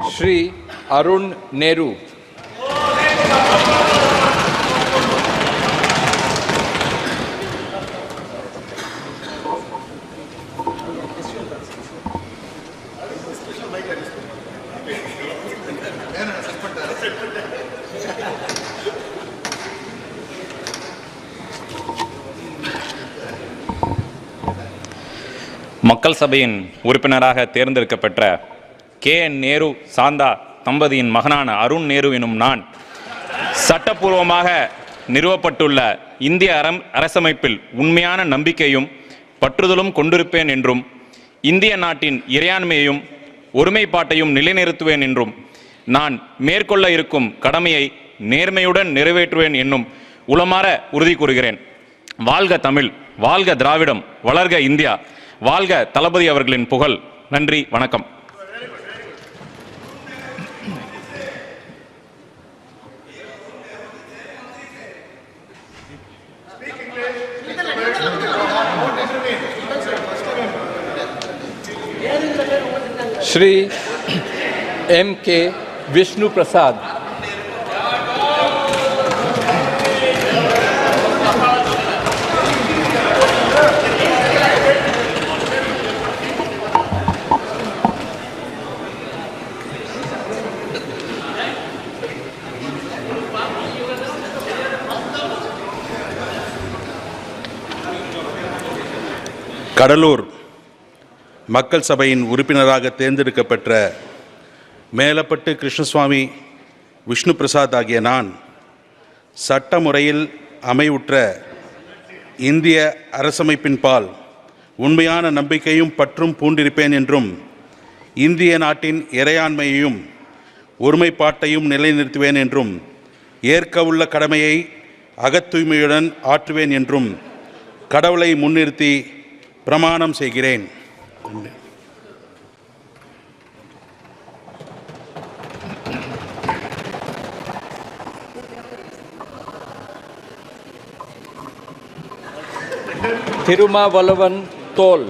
ஸ்ரீ அருண் நேரு. மக்கள் சபையின் உறுப்பினராக தேர்ந்தெடுக்கப்பெற்ற கே. என். நேரு சாந்தா தம்பதியின் மகனான அருண் நேரு எனும் நான் சட்டப்பூர்வமாக நிறுவப்பட்டுள்ள இந்திய அரம் அரசமைப்பில் உண்மையான நம்பிக்கையும் பற்றுதலும் கொண்டிருப்பேன் என்றும் இந்திய நாட்டின் இறையாண்மையையும் ஒருமைப்பாட்டையும் நிலைநிறுத்துவேன் என்றும் நான் மேற்கொள்ள இருக்கும் கடமையை நேர்மையுடன் நிறைவேற்றுவேன் என்னும் உளமாற உறுதி கூறுகிறேன். வாழ்க தமிழ் வாழ்க திராவிடம் வளர்க இந்தியா வாழ்க தளபதி அவர்களின் புகழ். நன்றி வணக்கம். श्री एम के विष्णु प्रसाद கடலூர் மக்கள் சபையின் உறுப்பினராக தேர்ந்தெடுக்கப்பெற்ற மேலப்பட்டு கிருஷ்ணசுவாமி விஷ்ணு பிரசாத் ஆகிய நான் சட்ட முறையில் அமைவுற்ற இந்திய அரசமைப்பின் பால் உண்மையான நம்பிக்கையும் பற்றும் பூண்டிருப்பேன் என்றும் இந்திய நாட்டின் இறையாண்மையையும் ஒருமைப்பாட்டையும் நிலைநிறுத்துவேன் என்றும் ஏற்கவுள்ள கடமையை அகத்தூய்மையுடன் ஆற்றுவேன் என்றும் கடவுளை முன்னிறுத்தி பிரமாணம் செய்கிறேன். உண்டு. திருமாவளவன் தோல்.